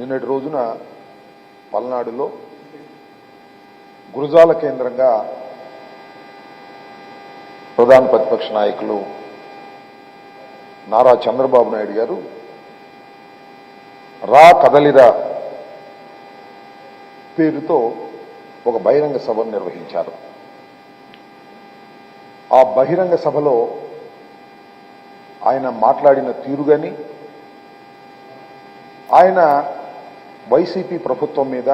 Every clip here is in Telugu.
నిన్నటి రోజున పల్నాడులో గురుజాల కేంద్రంగా ప్రధాన ప్రతిపక్ష నాయకులు నారా చంద్రబాబు నాయుడు గారు రా కదలిరా పేరుతో ఒక బహిరంగ సభను నిర్వహించారు. ఆ బహిరంగ సభలో ఆయన మాట్లాడిన తీరు కానీ ఆయన వైసీపీ ప్రభుత్వం మీద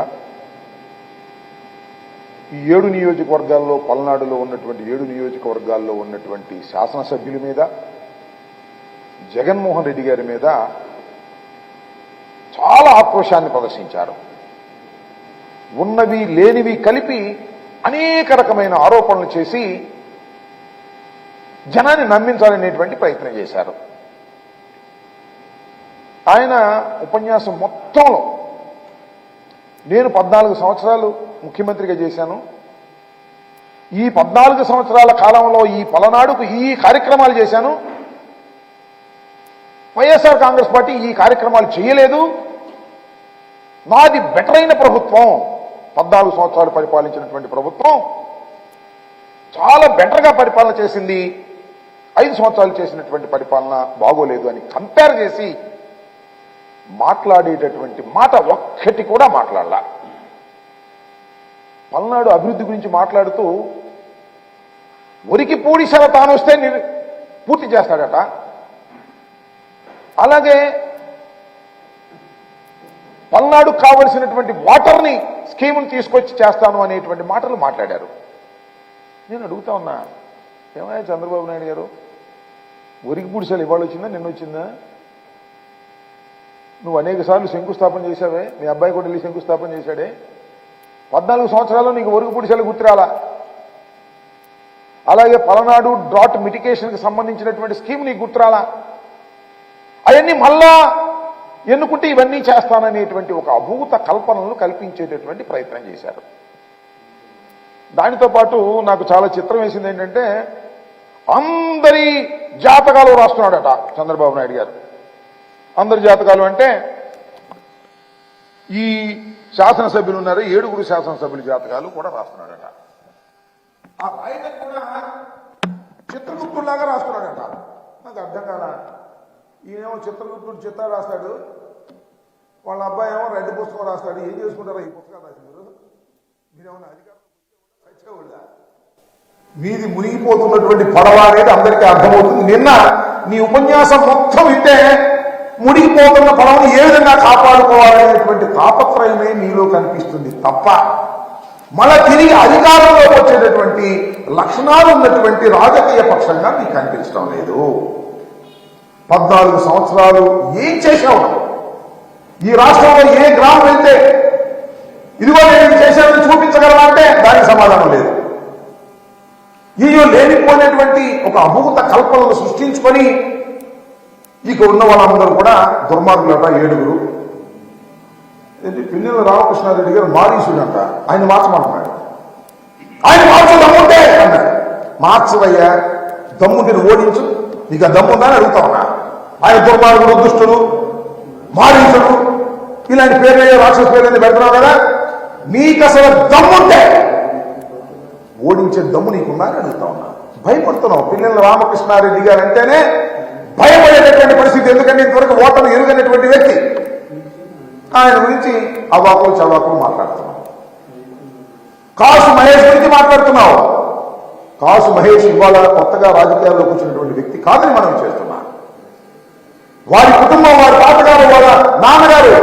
ఈ ఏడు నియోజకవర్గాల్లో పల్నాడులో ఉన్నటువంటి ఏడు నియోజకవర్గాల్లో ఉన్నటువంటి శాసనసభ్యుల మీద జగన్మోహన్ రెడ్డి గారి మీద చాలా ఆక్రోశాన్ని ప్రదర్శించారు. ఉన్నవి లేనివి కలిపి అనేక రకమైన ఆరోపణలు చేసి జనాన్ని నమ్మించాలనేటువంటి ప్రయత్నం చేశారు. ఆయన ఉపన్యాసం మొత్తంలో నేను పద్నాలుగు సంవత్సరాలు ముఖ్యమంత్రిగా చేశాను. ఈ పద్నాలుగు సంవత్సరాల కాలంలో ఈ పలనాడుకు ఈ కార్యక్రమాలు చేశాను. వైఎస్ఆర్ కాంగ్రెస్ పార్టీ ఈ కార్యక్రమాలు చేయలేదు. నాది బెటర్ అయిన ప్రభుత్వం. పద్నాలుగు సంవత్సరాలు పరిపాలించినటువంటి ప్రభుత్వం చాలా బెటర్గా పరిపాలన చేసింది. ఐదు సంవత్సరాలు చేసినటువంటి పరిపాలన బాగోలేదు అని కంపేర్ చేసి మాట్లాడేటటువంటి మాట ఒక్కటి కూడా మాట్లాడాల. పల్నాడు అభివృద్ధి గురించి మాట్లాడుతూ ఒరికి పూడిసల తాను వస్తే పూర్తి చేస్తాడట. అలాగే పల్నాడు కావలసినటువంటి వాటర్ని స్కీమును తీసుకొచ్చి చేస్తాను అనేటువంటి మాటలు మాట్లాడారు. నేను అడుగుతా ఉన్నా ఏమయ్యా చంద్రబాబు నాయుడు గారు? ఒరికి పూడిసలు ఇవాళ వచ్చిందా నిన్న వచ్చిందా నువ్వు అనేక సార్లు శంకుస్థాపన చేశావే. మీ అబ్బాయి కూడా వెళ్ళి శంకుస్థాపన చేశాడే. పద్నాలుగు సంవత్సరాల్లో నీకు ఒరుగు పుడిసెలు గుర్తురాలా? అలాగే పలనాడు డ్రాట్ మిటికేషన్కి సంబంధించినటువంటి స్కీమ్ నీకు గుర్తురాలా? అవన్నీ మళ్ళా ఎన్నుకుంటే ఇవన్నీ చేస్తాననేటువంటి ఒక అభూత కల్పనలను కల్పించేటటువంటి ప్రయత్నం చేశారు. దానితో పాటు నాకు చాలా చిత్రం వేసింది ఏంటంటే అందరి జాతకాలు రాస్తున్నాడట చంద్రబాబు నాయుడు గారు. అందరి జాతకాలు అంటే ఈ శాసనసభ్యులు ఉన్నారు ఏడుగురు శాసనసభ్యుల జాతకాలు కూడా రాస్తున్నాడట. ఆ రాయటం కూడా చిత్రగుప్తులాగా రాస్తున్నాడట. నాకు అర్థం కాదా ఈయనేమో చిత్రగుప్తుడు చిత్రాలు రాస్తాడు వాళ్ళ అబ్బాయి ఏమో రెడ్డి పుస్తకం రాస్తాడు ఏం చేసుకుంటారా ఈ పుస్తకాలు రాసి మీరు మీరేమన్నా అధికారం సచ్చేవాళ్ళా మీది మునిగిపోతున్నటువంటి పడవ అనేది అందరికీ అర్థమవుతుంది. నిన్న నీ ఉపన్యాసం మొత్తం వింటే మునిగిపోతున్న పడవను ఏ విధంగా కాపాడుకోవాలనేటువంటి తాపత్రయమే మీలో కనిపిస్తుంది తప్ప మళ్ళా తిరిగి అధికారంలోకి వచ్చేటటువంటి లక్షణాలు ఉన్నటువంటి రాజకీయ పక్షంగా మీకు కనిపించడం లేదు. పద్నాలుగు సంవత్సరాలు ఏం చేసావు ఈ రాష్ట్రంలో ఏ గ్రామం వెళ్తే ఇదిగో నేను చేశానని చూపించగలవా అంటే దానికి సమాధానం లేదు. ఈయో లేనిపోయినటువంటి ఒక అభూత కల్పనలు సృష్టించుకొని ఇక ఉన్న వాళ్ళందరూ కూడా దుర్మార్గులట ఏడుగురు. ఏంటి? పిల్లల రామకృష్ణారెడ్డి గారు మారీసుడు ఆయన మార్చమంటున్నాడు. ఆయన మార్చు దమ్ముంటే అన్నాడు. మార్చవయ్యా దమ్ముంటే నువ్వు ఓడించు. నీకు ఆ దమ్ముందా అడుగుతా ఉన్నా ఆయన దుర్మార్గుడు దుష్టుడు మారీసుడు ఇలాంటి పేర్లయ్యే రాక్షస పేర్లని పెడుతున్నావు కదా? నీకు అసలు దమ్ముంటే ఓడించే దమ్ము నీకున్నా అని అడుగుతా ఉన్నా. భయపడుతున్నావు. పిల్లల రామకృష్ణారెడ్డి గారు అంటేనే భయపడేటటువంటి పరిస్థితి ఎందుకంటే ఇంతవరకు ఓటమి ఎరుగనటువంటి వ్యక్తి. ఆయన గురించి అవాకులు చవాకులు మాట్లాడుతున్నావు కాసు మహేష్ గురించి మాట్లాడుతున్నావు కాసు మహేష్ ఇవాళ కొత్తగా రాజకీయాల్లోకి వచ్చినటువంటి వ్యక్తి కాదని మనం చేస్తున్నాం. వారి కుటుంబం వారి తాతగారు వాళ్ళ నాన్నగారు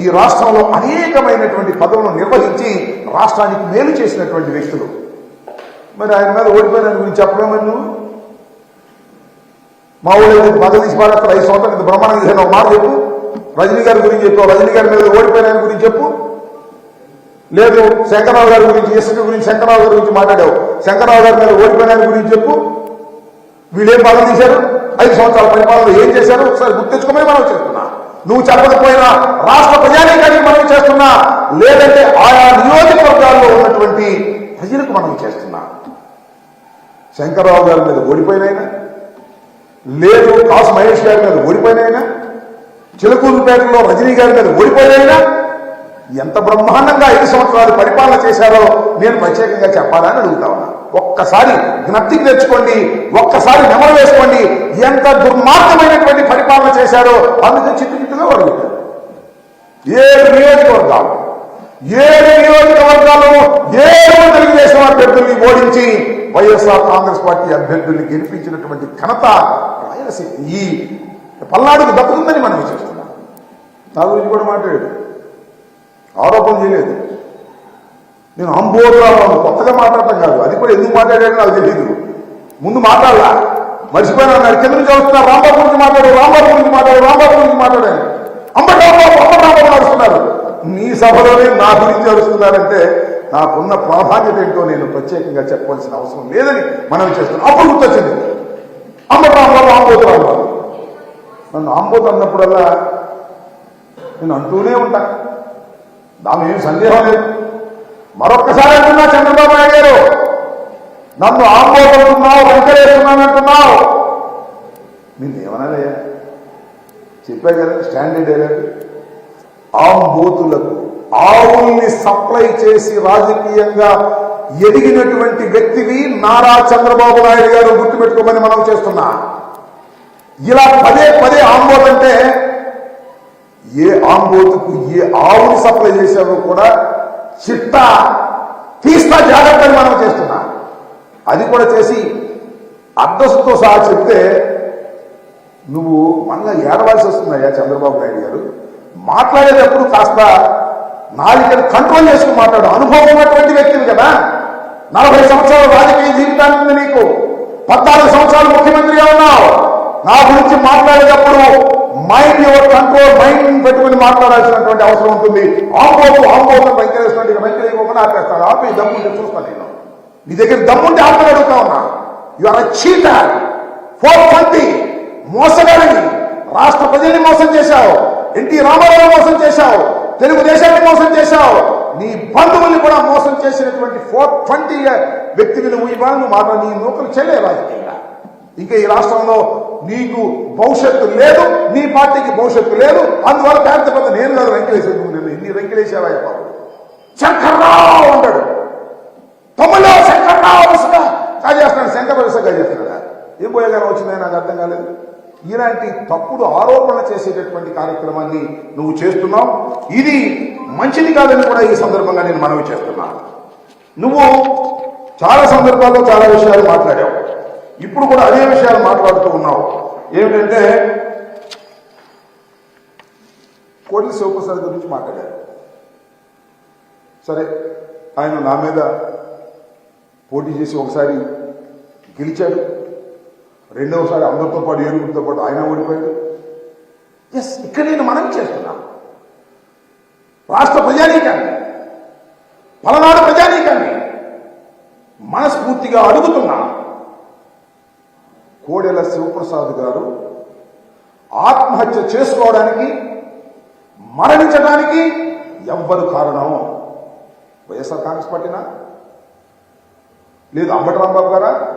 ఈ రాష్ట్రంలో అనేకమైనటువంటి పదవులను నిర్వహించి రాష్ట్రానికి మేలు చేసినటువంటి వ్యక్తులు. మరి ఆయన మీద ఓడిపోయిన గురించి చెప్పలేమని నువ్వు? మా ఊళ్ళో పదవి తీసి పారేస్తారు ఐదు సంవత్సరాలు ఇంత బ్రహ్మాండం చేశాను ఒక మాట చెప్పు. రజనీ గారి గురించి చెప్పు రజనీ గారి మీద ఓడిపోయిన గురించి చెప్పు. లేదు శంకరరావు గారి గురించి ఎస్పీ గురించి శంకరరావు గారి గురించి మాట్లాడావు. శంకరరావు గారి మీద ఓడిపోయిన గురించి చెప్పు. వీళ్ళేం పాలన తీశారు? ఐదు సంవత్సరాల పరిపాలన ఏం చేశారు? ఒకసారి గుర్తించుకోమని మనం చేస్తున్నా. నువ్వు చెప్పకపోయినా రాష్ట్ర ప్రజానీకానికి మనం చేస్తున్నా. లేదంటే ఆయా నియోజకవర్గాల్లో ఉన్నటువంటి ప్రజలకు మనం చేస్తున్నా. శంకరరావు గారి మీద ఓడిపోయినైనా లేదు కాసు మహేష్ గారి మీద ఓడిపోయినైనా చిలకూరుపేటలో రజనీ గారి మీద ఓడిపోయినైనా ఎంత బ్రహ్మాండంగా ఐదు సంవత్సరాలు పరిపాలన చేశారో నేను ప్రత్యేకంగా చెప్పాలని అడుగుతా ఉన్నా. ఒక్కసారి జ్ఞప్తికి తెచ్చుకోండి ఒక్కసారి నెమరు వేసుకోండి ఎంత దుర్మార్గమైనటువంటి పరిపాలన చేశారో అందుకే చిట్టు చిట్టుగా వరుగుతారు ఏడు నియోజకవర్గాలు ఏడు నియోజకవర్గాలు ఏడు తెలుగుదేశం అభ్యర్థుల్ని ఓడించి వైఎస్ఆర్ కాంగ్రెస్ పార్టీ అభ్యర్థుల్ని గెలిపించినటువంటి ఘనత రాయలసీమ ఈ పల్నాడుకు దక్కుతుందని మనం చేస్తున్నాం నా గురించి కూడా మాట్లాడాడు. ఆరోపణ చేయలేదు. నేను అంబోధరావు కొత్తగా మాట్లాడటం కాదు. అది కూడా ఎందుకు మాట్లాడాడో నాకు తెలియదు ముందు మాట్లాడాల. మర్చిపోయినా అన్నాడు కింద నుంచి వస్తున్నారు రాంబాబు గురించి మాట్లాడు రాంబాబు గురించి మాట్లాడు రాంబాబు గురించి మాట్లాడాను అంబటరాంబాబు అంబటరాంబాబు నడుస్తున్నారు. నీ సభలోనే నా గురించి అరుస్తున్నారంటే నాకున్న ప్రాధాన్యత ఏంటో నేను ప్రత్యేకంగా చెప్పవలసిన అవసరం లేదని మనం చేస్తున్నాం. అప్పుడు గుర్తొచ్చింది. అంబటరాంబాబు ఆంబోతు రాంబాబు నన్ను ఆంబోతు అన్నప్పుడల్లా నేను అంటూనే ఉంటా. దాని ఏం సందేహం లేదు. మరొక్కసారి అంటున్నా చంద్రబాబు నాయుడు గారు. నన్ను ఆంబోతున్నావు వెంకటేస్తున్నాను అంటున్నావు నేను ఏమనాలయ్యా చెప్పా కదా స్టాండర్డ్ డైలాగ్. ఆంబోతులకు ఆవుల్ని సప్లై చేసి రాజకీయంగా ఎదిగినటువంటి వ్యక్తివి నారా చంద్రబాబు నాయుడు గారు గుర్తుపెట్టుకోమని మనం చేస్తున్నా. ఇలా పదే పదే ఆంబోతంటే ఏ ఆంబోతుకు ఏ ఆవుని సప్లై చేశారో కూడా చిట్టా తీస్తా జాగ్రత్తని మనం చేస్తున్నా. అది కూడా చేసి అడ్రస్తో సహా చెప్తే నువ్వు మళ్ళా ఏడవలసి వస్తుందయ్యా చంద్రబాబు నాయుడు గారు. మాట్లాడేటప్పుడు కాస్త నాలుగని కంట్రోల్ చేసుకుని మాట్లాడు. అనుభవం ఉన్నటువంటి వ్యక్తివి కదా. నలభై సంవత్సరాల రాజకీయ జీవితాన్ని ఉంది నీకు పద్నాలుగు సంవత్సరాలు ముఖ్యమంత్రిగా ఉన్నావు. నా గురించి మాట్లాడేటప్పుడు మైండ్ యువర్ కంట్రోల్ మైండ్ పెట్టుకుని మాట్లాడాల్సినటువంటి అవసరం ఉంటుంది. ఆంబోతు ఆంబోతు వెంకటేశ్వర వెంకటేశ్వర ఆపేస్తాడు. ఆపి దమ్ముంటే చూస్తాను నేను. నీ దగ్గర దమ్ముంటే ఆపని అడుగుతా ఉన్నా. యు ఆర్ చీటర్ ఫోర్ పంతి మోసగాడిని రాష్ట్ర ప్రజల్ని మోసం చేశావు. ఎన్టీ రామారావు మోసం చేశావు తెలుగుదేశాన్ని మోసం చేశావు నీ బంధువుల్ని కూడా మోసం చేసినటువంటి ఫోర్ ట్వంటీ వ్యక్తిని నువ్వు ఇవాళ నువ్వు మాట నీ నూకలు చేయలే రాజకీయంగా. ఇంకా ఈ రాష్ట్రంలో నీకు భవిష్యత్తు లేదు నీ పార్టీకి భవిష్యత్తు లేదు అందువల్ల పెద్ద పెద్ద నేను కాదు వెంకటేశ్వర నువ్వు ఎన్ని వెంకటేశ్వర బాబు శంకర్రావు అంటాడు. తమ్ముళ్ళు శంకర్రావు వరుసగా కాజేస్తున్నాడు శంకర్ వరుసగా కాజేస్తున్నాడు? ఏం పోయేగానే వచ్చిందని నాకు అర్థం కాలేదు. ఇలాంటి తప్పుడు ఆరోపణ చేసేటటువంటి కార్యక్రమాన్ని నువ్వు చేస్తున్నావు. ఇది మంచిది కాదని కూడా ఈ సందర్భంగా నేను మనవి చేస్తున్నాను నువ్వు చాలా సందర్భాల్లో చాలా విషయాలు మాట్లాడావు. ఇప్పుడు కూడా అదే విషయాలు మాట్లాడుతూ ఉన్నావు. ఏమిటంటే కోటి శివప్రసాద్ గురించి మాట్లాడారు. సరే ఆయన నా మీద పోటీ చేసి ఒకసారి గెలిచాడు. రెండవసారి అందరితో పాటు ఏడుగురితో పాటు ఆయన ఓడిపోయాడు. ఎస్ ఇక్కడ నేను మనం చేస్తున్నా. రాష్ట్ర ప్రజానీకాన్ని పలనాడు ప్రజానీకాన్ని మనస్ఫూర్తిగా అడుగుతున్నా. కోడెల శివప్రసాద్ గారు ఆత్మహత్య చేసుకోవడానికి మరణించడానికి ఎవ్వరు కారణం? వైఎస్ఆర్ కాంగ్రెస్ పార్టీనా? లేదు అంబటరాంబాబు గారా?